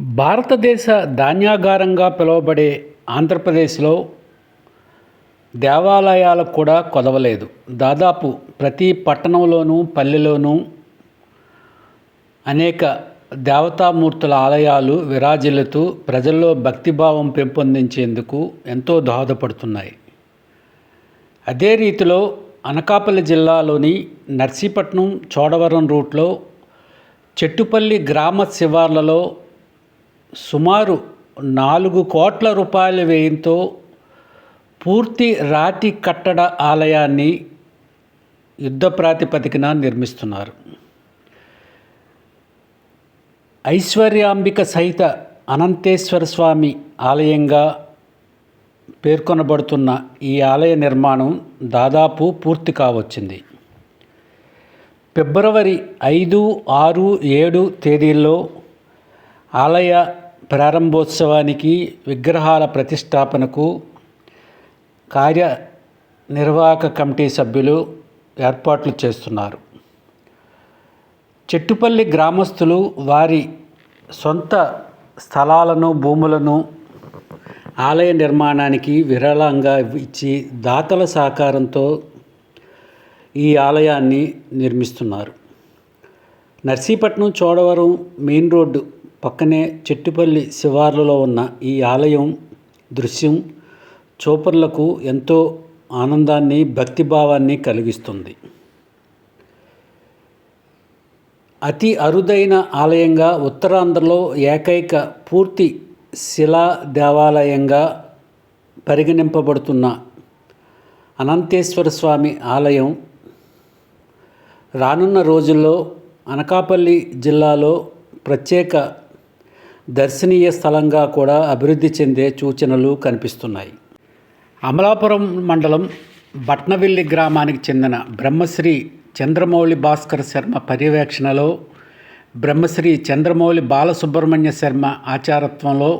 భారతదేశ ధాన్యాగారంగా పిలువబడే ఆంధ్రప్రదేశ్లో దేవాలయాలకు కూడా కొదవలేదు. దాదాపు ప్రతి పట్టణంలోనూ పల్లెలోనూ అనేక దేవతామూర్తుల ఆలయాలు విరాజిల్లుతూ ప్రజల్లో భక్తిభావం పెంపొందించేందుకు ఎంతో దోహదపడుతున్నాయి. అదే రీతిలో అనకాపల్లి జిల్లాలోని నర్సీపట్నం చోడవరం రూట్లో చెట్టుపల్లి గ్రామ శివార్లలో సుమారు నాలుగు కోట్ల రూపాయల వ్యయంతో పూర్తి రాతి కట్టడ ఆలయాన్ని యుద్ధ ప్రాతిపదికన నిర్మిస్తున్నారు. ఐశ్వర్యాంబిక సహిత అనంతేశ్వర స్వామి ఆలయంగా పేర్కొనబడుతున్న ఈ ఆలయ నిర్మాణం దాదాపు పూర్తి కావచ్చింది. ఫిబ్రవరి ఐదు ఆరు ఏడు తేదీల్లో ఆలయ ప్రారంభోత్సవానికి విగ్రహాల ప్రతిష్టాపనకు కార్యనిర్వాహక కమిటీ సభ్యులు ఏర్పాట్లు చేస్తున్నారు. చెట్టుపల్లి గ్రామస్తులు వారి సొంత స్థలాలను భూములను ఆలయ నిర్మాణానికి విరాళంగా ఇచ్చి దాతల సహకారంతో ఈ ఆలయాన్ని నిర్మిస్తున్నారు. నర్సీపట్నం చోడవరం మెయిన్ రోడ్డు పక్కనే చెట్టుపల్లి శివార్లలో ఉన్న ఈ ఆలయం దృశ్యం చూపర్లకు ఎంతో ఆనందాన్ని భక్తిభావాన్ని కలిగిస్తుంది. అతి అరుదైన ఆలయంగా ఉత్తరాంధ్రలో ఏకైక పూర్తి శిలా దేవాలయంగా పరిగణింపబడుతున్న అనంతేశ్వర స్వామి ఆలయం రానున్న రోజుల్లో అనకాపల్లి జిల్లాలో ప్రత్యేక దర్శనీయ స్థలంగా కూడా అభివృద్ధి చెందే సూచనలు కనిపిస్తున్నాయి. అమలాపురం మండలం బట్నవిల్లి గ్రామానికి చెందిన బ్రహ్మశ్రీ చంద్రమౌళి భాస్కర్ శర్మ పర్యవేక్షణలో బ్రహ్మశ్రీ చంద్రమౌళి బాలసుబ్రహ్మణ్య శర్మ ఆచారత్వంలో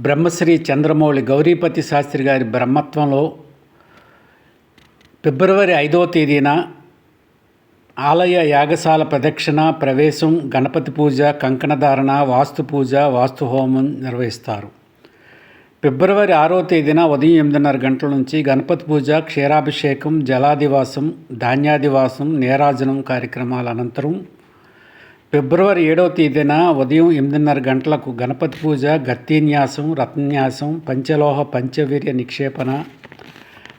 బ్రహ్మశ్రీ చంద్రమౌళి గౌరీపతి శాస్త్రి గారి బ్రహ్మత్వంలో ఫిబ్రవరి ఐదవ తేదీన ఆలయ యాగశాల ప్రదక్షిణ ప్రవేశం గణపతి పూజ కంకణధారణ వాస్తు పూజ వాస్తు హోమం నిర్వహిస్తారు. ఫిబ్రవరి ఆరో తేదీన ఉదయం ఎనిమిదిన్నర గంటల నుంచి గణపతి పూజ క్షీరాభిషేకం జలాదివాసం ధాన్యాదివాసం నేరాజనం కార్యక్రమాల అనంతరం ఫిబ్రవరి ఏడవ తేదీన ఉదయం ఎనిమిదిన్నర గంటలకు గణపతి పూజ గత్తీన్యాసం రత్న్యాసం పంచలోహ పంచవీర్య నిక్షేపణ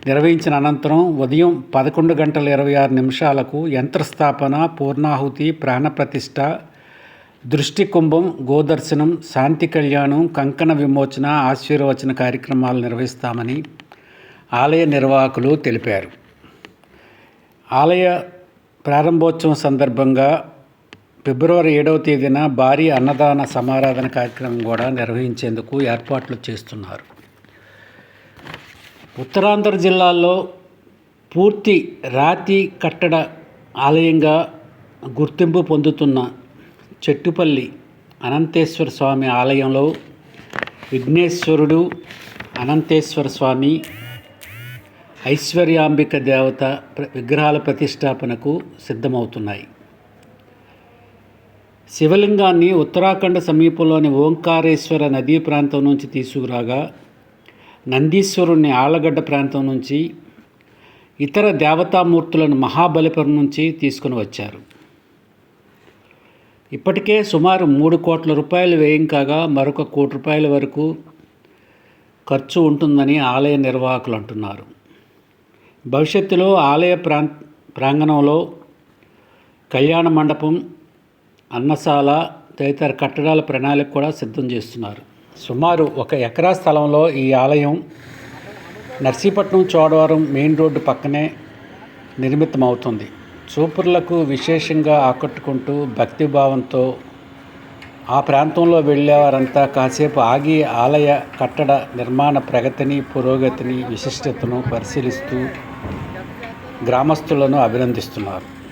నిర్వహించిన అనంతరం ఉదయం పదకొండు గంటల ఇరవై ఆరు నిమిషాలకు యంత్రస్థాపన పూర్ణాహుతి ప్రాణప్రతిష్ఠ దృష్టి కుంభం గోదర్శనం శాంతి కళ్యాణం కంకణ విమోచన ఆశీర్వచన కార్యక్రమాలు నిర్వహిస్తామని ఆలయ నిర్వాహకులు తెలిపారు. ఆలయ ప్రారంభోత్సవం సందర్భంగా ఫిబ్రవరి ఏడవ తేదీన భారీ అన్నదాన సమారాధన కార్యక్రమం కూడా నిర్వహించేందుకు ఏర్పాట్లు చేస్తున్నారు. ఉత్తరాంధ్ర జిల్లాల్లో పూర్తి రాతి కట్టడ ఆలయంగా గుర్తింపు పొందుతున్న చెట్టుపల్లి అనంతేశ్వర స్వామి ఆలయంలో విఘ్నేశ్వరుడు అనంతేశ్వర స్వామి ఐశ్వర్యాంబిక దేవత ప్ర- విగ్రహాల ప్రతిష్టాపనకు సిద్ధమవుతున్నాయి. శివలింగాన్ని ఉత్తరాఖండ్ సమీపంలోని ఓంకారేశ్వర నదీ ప్రాంతం నుంచి తీసుకురాగా నందీశ్వరుణ్ణి ఆళ్ళగడ్డ ప్రాంతం నుంచి ఇతర దేవతామూర్తులను మహాబలిపురం నుంచి తీసుకుని వచ్చారు. ఇప్పటికే సుమారు మూడు కోట్ల రూపాయలు వ్యయం కాగా మరొక కోటి రూపాయల వరకు ఖర్చు ఉంటుందని ఆలయ నిర్వాహకులు అంటున్నారు. భవిష్యత్తులో ఆలయ ప్రాం ప్రాంగణంలో కళ్యాణ మండపం అన్నశాల తదితర కట్టడాల ప్రణాళిక కూడా సిద్ధం చేస్తున్నారు. సుమారు ఒక ఎకరా స్థలంలో ఈ ఆలయం నర్సీపట్నం చోడవరం మెయిన్ రోడ్డు పక్కనే నిర్మితమవుతుంది. చూపుర్లకు విశేషంగా ఆకట్టుకుంటూ భక్తిభావంతో ఆ ప్రాంతంలో వెళ్ళేవారంతా కాసేపు ఆగి ఆలయ కట్టడ నిర్మాణ ప్రగతిని పురోగతిని విశిష్టతను పరిశీలిస్తూ గ్రామస్తులను అభినందిస్తున్నారు.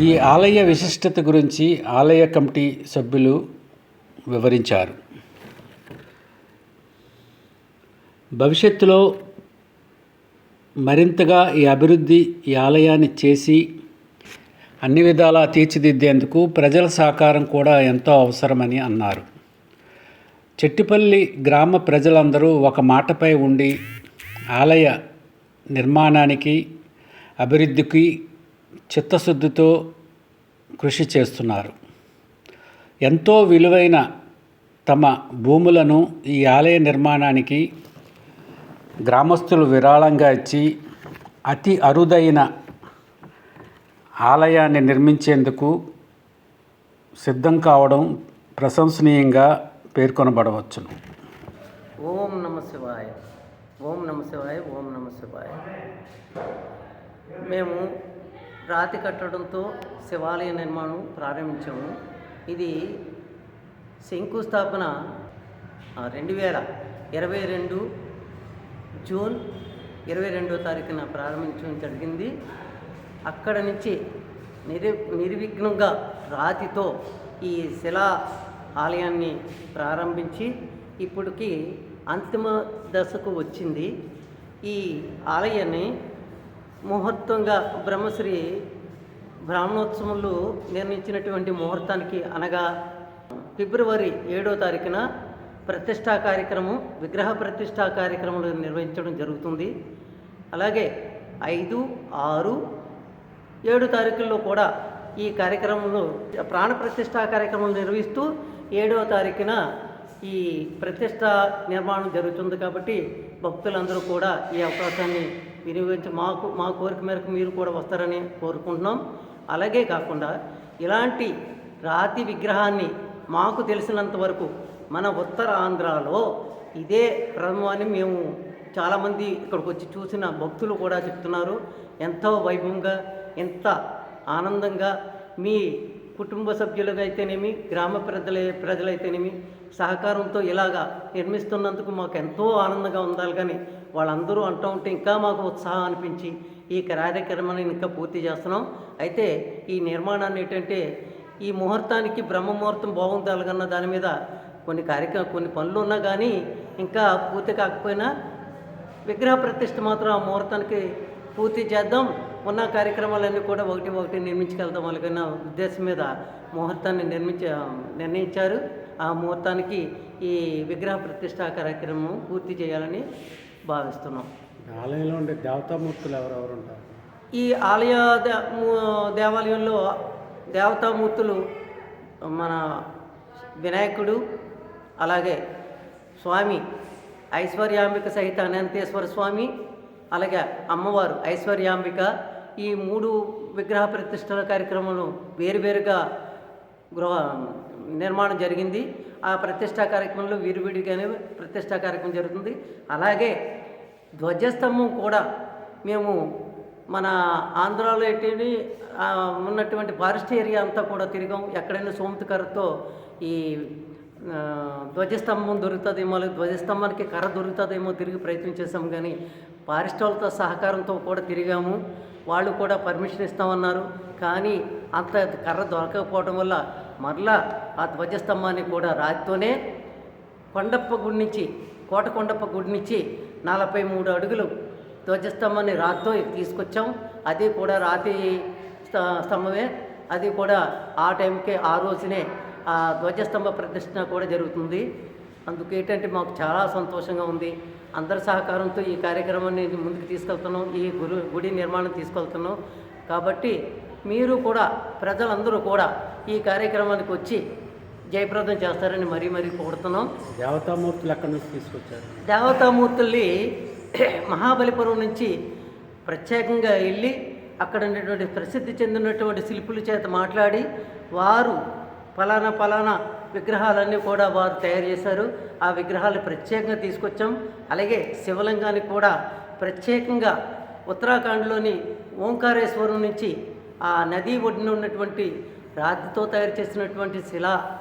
ఈ ఆలయ విశిష్టత గురించి ఆలయ కమిటీ సభ్యులు వివరించారు. భవిష్యత్తులో మరింతగా ఈ అభివృద్ధి ఈ ఆలయాన్ని చేసి అన్ని విధాలా తీర్చిదిద్దేందుకు ప్రజల సహకారం కూడా ఎంతో అవసరమని అన్నారు. చెట్టిపల్లి గ్రామ ప్రజలందరూ ఒక మాటపై ఉండి ఆలయ నిర్మాణానికి అభివృద్ధికి చిత్తశుద్ధితో కృషి చేస్తున్నారు. ఎంతో విలువైన తమ భూములను ఈ ఆలయ నిర్మాణానికి గ్రామస్తులు విరాళంగా ఇచ్చి అతి అరుదైన ఆలయాన్ని నిర్మించేందుకు సిద్ధం కావడం ప్రశంసనీయంగా పేర్కొనబడవచ్చును. ఓం నమ శివాయ. ఓం నమ శివాయ ఓం నమ శివాయ. మేము రాతి కట్టడంతో శివాలయ నిర్మాణం ప్రారంభించాము. ఇది శంకుస్థాపన రెండు వేల ఇరవై రెండు జూన్ ఇరవై రెండో తారీఖున ప్రారంభించడం జరిగింది. అక్కడ నుంచి నిర్ నిర్విఘ్నంగా రాతితో ఈ శిలా ఆలయాన్ని ప్రారంభించి ఇప్పటికి అంతిమ దశకు వచ్చింది. ఈ ఆలయాన్ని ముహూర్తంగా బ్రహ్మశ్రీ బ్రాహ్మణోత్సవంలో నిర్ణయించినటువంటి ముహూర్తానికి అనగా ఫిబ్రవరి ఏడో తారీఖున ప్రతిష్టా కార్యక్రమం విగ్రహ ప్రతిష్టా కార్యక్రమాలు నిర్వహించడం జరుగుతుంది. అలాగే ఐదు ఆరు ఏడు తారీఖుల్లో కూడా ఈ కార్యక్రమంలో ప్రాణ ప్రతిష్టా కార్యక్రమం నిర్వహిస్తూ ఏడవ తారీఖున ఈ ప్రతిష్ట నిర్మాణం జరుగుతుంది కాబట్టి భక్తులందరూ కూడా ఈ అవకాశాన్ని వినియోగించి మాకు మా కోరిక మేరకు మీరు కూడా వస్తారని కోరుకుంటున్నాం. అలాగే కాకుండా ఇలాంటి రాతి విగ్రహాన్ని మాకు తెలిసినంత వరకు మన ఉత్తర ఆంధ్రాలో ఇదే ప్రథమం అని మేము చాలామంది ఇక్కడికి వచ్చి చూసిన భక్తులు కూడా చెప్తున్నారు. ఎంతో వైభవంగా ఎంత ఆనందంగా మీ కుటుంబ సభ్యులుగా అయితేనేమి గ్రామ ప్రజల ప్రజలైతేనేమి సహకారంతో ఇలాగా నిర్మిస్తున్నందుకు మాకు ఎంతో ఆనందంగా ఉండాలి. కానీ వాళ్ళందరూ అంటూ ఉంటే ఇంకా మాకు ఉత్సాహం అనిపించి ఈ కార్యక్రమాన్ని ఇంకా పూర్తి చేస్తున్నాం. అయితే ఈ నిర్మాణాన్ని ఏంటంటే ఈ ముహూర్తానికి బ్రహ్మ ముహూర్తం బాగుండాలన్న దాని మీద కొన్ని కార్యక్రమ కొన్ని పనులు ఉన్నా కానీ ఇంకా పూర్తి కాకపోయినా విగ్రహ ప్రతిష్ఠ మాత్రం ఆ ముహూర్తానికి పూర్తి చేద్దాం. ఉన్న కార్యక్రమాలన్నీ కూడా ఒకటి ఒకటి నిర్మించగలుగుతాం వాళ్ళకన్న ఉద్దేశం మీద ముహూర్తాన్ని నిర్మించ నిర్ణయించారు. ఆ ముహూర్తానికి ఈ విగ్రహ ప్రతిష్ఠా కార్యక్రమం పూర్తి చేయాలని భావిస్తున్నాం. ఆలయంలో ఉండే దేవతామూర్తులు ఎవరెవరు ఉంటారు? ఈ ఆలయ దేవాలయంలో దేవతామూర్తులు మన వినాయకుడు అలాగే స్వామి ఐశ్వర్యాంబిక సహిత అనంతేశ్వర స్వామి అలాగే అమ్మవారు ఐశ్వర్యాంబిక ఈ మూడు విగ్రహ ప్రతిష్టల కార్యక్రమాలు వేరువేరుగా గృహ నిర్మాణం జరిగింది. ఆ ప్రతిష్టా కార్యక్రమంలో విరివిడిగానే ప్రతిష్టా కార్యక్రమం జరుగుతుంది. అలాగే ధ్వజస్తంభం కూడా మేము మన ఆంధ్రాలో ఏంటి ఉన్నటువంటి ఫారెస్ట్ ఏరియా అంతా కూడా తిరిగాం. ఎక్కడైనా సోమతి కర్రతో ఈ ధ్వజస్తంభం దొరుకుతుందేమో ధ్వజస్తంభానికి కర్ర దొరుకుతుందేమో తిరిగి ప్రయత్నం చేసాం కానీ ఫారెస్ట్ వాళ్ళతో సహకారంతో కూడా తిరిగాము. వాళ్ళు కూడా పర్మిషన్ ఇస్తామన్నారు. కానీ అంత కర్ర దొరకకపోవడం వల్ల మరలా ఆ ధ్వజస్తంభాన్ని కూడా రాతితోనే కొండప్ప గుడి నుంచి కోట కొండప్ప గుడి నుంచి నలభై మూడు అడుగులు ధ్వజస్తంభాన్ని రాతితో తీసుకొచ్చాం. అది కూడా రాతి స్త- స్తంభమే. అది కూడా ఆ టైంకే ఆ రోజునే ఆ ధ్వజస్తంభ ప్రదర్శన కూడా జరుగుతుంది. అందుకు ఏంటంటే మాకు చాలా సంతోషంగా ఉంది. అందరి సహకారంతో ఈ కార్యక్రమాన్ని ముందుకు తీసుకెళ్తున్నాం ఈ గురు గుడి నిర్మాణం తీసుకెళ్తున్నాం. కాబట్టి మీరు కూడా ప్రజలందరూ కూడా ఈ కార్యక్రమానికి వచ్చి జయప్రదం చేస్తారని మరీ మరీ కోరుతున్నాం. దేవతామూర్తులు ఎక్కడి నుంచి తీసుకొచ్చారు? దేవతామూర్తుల్ని మహాబలిపురం నుంచి ప్రత్యేకంగా వెళ్ళి అక్కడ ఉన్నటువంటి ప్రసిద్ధి చెందినటువంటి శిల్పుల చేత మాట్లాడి వారు ఫలానా ఫలానా విగ్రహాలన్నీ కూడా వారు తయారు చేశారు. ఆ విగ్రహాలు ప్రత్యేకంగా తీసుకొచ్చాం. అలాగే శివలింగానికి కూడా ప్రత్యేకంగా ఉత్తరాఖండ్లోని ఓంకారేశ్వరం నుంచి ఆ నదీ ఒడ్డున ఉన్నటువంటి రాతితో తయారు చేసినటువంటి శిలా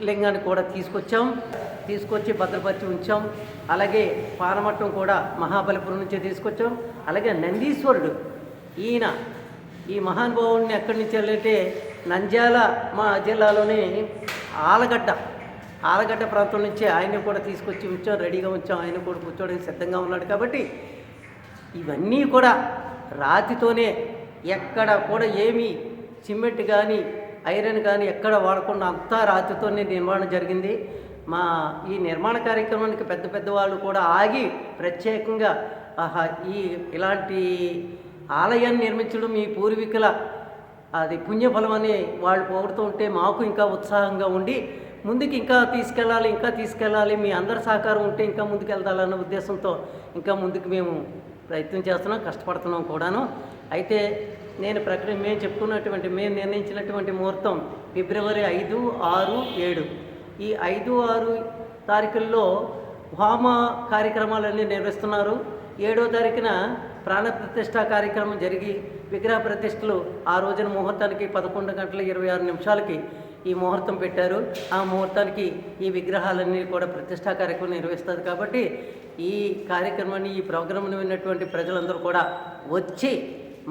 లింగాన్ని కూడా తీసుకొచ్చాం. తీసుకొచ్చి భద్రపరిచి ఉంచాం. అలాగే పారమట్టం కూడా మహాబలిపురం నుంచే తీసుకొచ్చాం. అలాగే నందీశ్వరుడు ఈయన ఈ మహానుభావుడిని ఎక్కడి నుంచి వెళ్ళంటే నంద్యాల మా జిల్లాలోని ఆలగడ్డ ఆలగడ్డ ప్రాంతం నుంచి ఆయన్ని కూడా తీసుకొచ్చి ఉంచాం రెడీగా ఉంచాం. ఆయన కూడా కూర్చోడానికి సిద్ధంగా ఉన్నాడు కాబట్టి ఇవన్నీ కూడా రాతితోనే ఎక్కడ కూడా ఏమీ సిమెంట్ కానీ ఐరన్ కానీ ఎక్కడ వాడకుండా అంతా రాతితోనే నిర్మాణం జరిగింది. మా ఈ నిర్మాణ కార్యక్రమానికి పెద్ద పెద్ద వాళ్ళు కూడా ఆగి ప్రత్యేకంగా ఆహా ఈ ఇలాంటి ఆలయాన్ని నిర్మించడం మీ పూర్వీకుల అది పుణ్యఫలం అని వాళ్ళు పొగుడుతూ ఉంటే మాకు ఇంకా ఉత్సాహంగా ఉండి ముందుకు ఇంకా తీసుకెళ్ళాలి ఇంకా తీసుకెళ్ళాలి మీ అందరి సహకారం ఉంటే ఇంకా ముందుకు వెళ్తాలన్న ఉద్దేశంతో ఇంకా ముందుకు మేము ప్రయత్నం చేస్తున్నాం కష్టపడుతున్నాం కూడాను. అయితే నేను ప్రకటన మేము చెప్పుకున్నటువంటి మేము నిర్ణయించినటువంటి ముహూర్తం ఫిబ్రవరి ఐదు ఆరు ఏడు. ఈ ఐదు ఆరు తారీఖుల్లో హోమ కార్యక్రమాలన్నీ నిర్వహిస్తున్నారు. ఏడో తారీఖున ప్రాణ ప్రతిష్ఠ కార్యక్రమం జరిగి విగ్రహ ప్రతిష్టలు ఆ రోజున ముహూర్తానికి పదకొండు గంటల ఇరవై ఆరు నిమిషాలకి ఈ ముహూర్తం పెట్టారు. ఆ ముహూర్తానికి ఈ విగ్రహాలన్నీ కూడా ప్రతిష్టా కార్యక్రమం నిర్వహిస్తుంది కాబట్టి ఈ కార్యక్రమాన్ని ఈ ప్రోగ్రాంను విన్నటువంటి ప్రజలందరూ కూడా వచ్చి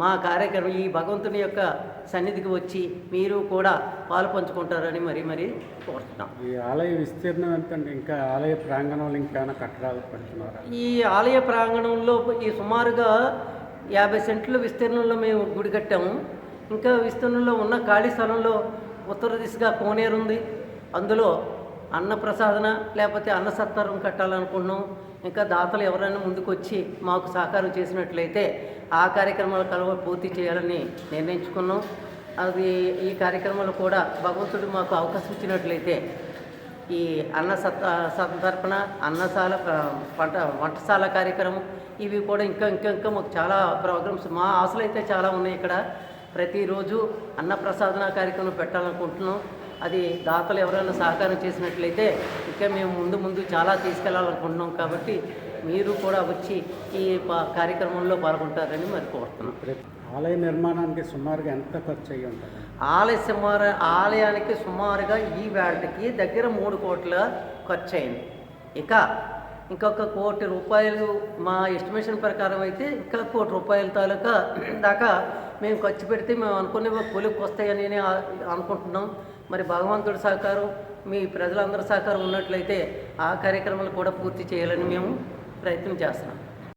మా కార్యక్రమం ఈ భగవంతుని యొక్క సన్నిధికి వచ్చి మీరు కూడా పాలు పంచుకుంటారని మరీ మరీ కోరుతున్నాం. ఈ ఆలయ విస్తీర్ణం ఎంతండి? ఇంకా ఆలయ ప్రాంగణంలో ఇంకేమైనా కట్టడాలు పెడుతున్నారా? ఈ ఆలయ ప్రాంగణంలో ఈ సుమారుగా యాభై సెంట్ల విస్తీర్ణంలో మేము గుడి కట్టాము. ఇంకా విస్తీర్ణంలో ఉన్న ఖాళీ స్థలంలో ఉత్తర దిశగా కోనేరు ఉంది. అందులో అన్నప్రసాదన లేకపోతే అన్న సత్తారం కట్టాలనుకుంటున్నాం. ఇంకా దాతలు ఎవరైనా ముందుకు వచ్చి మాకు సహకారం చేసినట్లయితే ఆ కార్యక్రమాలు కలవ పూర్తి చేయాలని నిర్ణయించుకున్నాం. అది ఈ కార్యక్రమాలు కూడా భగవంతుడు మాకు అవకాశం ఇచ్చినట్లయితే ఈ అన్న సత్ సంతర్పణ అన్నశాల పంట వంటశాల కార్యక్రమం ఇవి కూడా ఇంకా ఇంకా ఇంకా మాకు చాలా ప్రోగ్రామ్స్ మా ఆశలు అయితే చాలా ఉన్నాయి ఇక్కడ. ప్రతిరోజు అన్నప్రసాదన కార్యక్రమం పెట్టాలనుకుంటున్నాం. అది దాతలు ఎవరైనా సహకారం చేసినట్లయితే ఇంకా మేము ముందు ముందు చాలా తీసుకెళ్ళాలనుకుంటున్నాం కాబట్టి మీరు కూడా వచ్చి ఈ కార్యక్రమంలో పాల్గొంటారని మరి కోరుతున్నాం. రేపు ఆలయ నిర్మాణానికి సుమారుగా ఎంత ఖర్చు అయ్యి ఉంటుంది? ఆలయ సుమారు ఆలయానికి సుమారుగా ఈ వేళకి దగ్గర మూడు కోట్ల ఖర్చు అయింది. ఇక ఇంకొక కోటి రూపాయలు మా ఎస్టిమేషన్ ప్రకారం అయితే ఇంకా కోటి రూపాయల తాలూకా దాకా మేము ఖర్చు పెడితే మేము అనుకునే కొలుకు వస్తాయని అనుకుంటున్నాం. మరి భగవంతుడి సహకారం మీ ప్రజలందరి సహకారం ఉన్నట్లయితే ఆ కార్యక్రమాలు కూడా పూర్తి చేయాలని మేము ప్రయత్నం చేస్తున్నాం.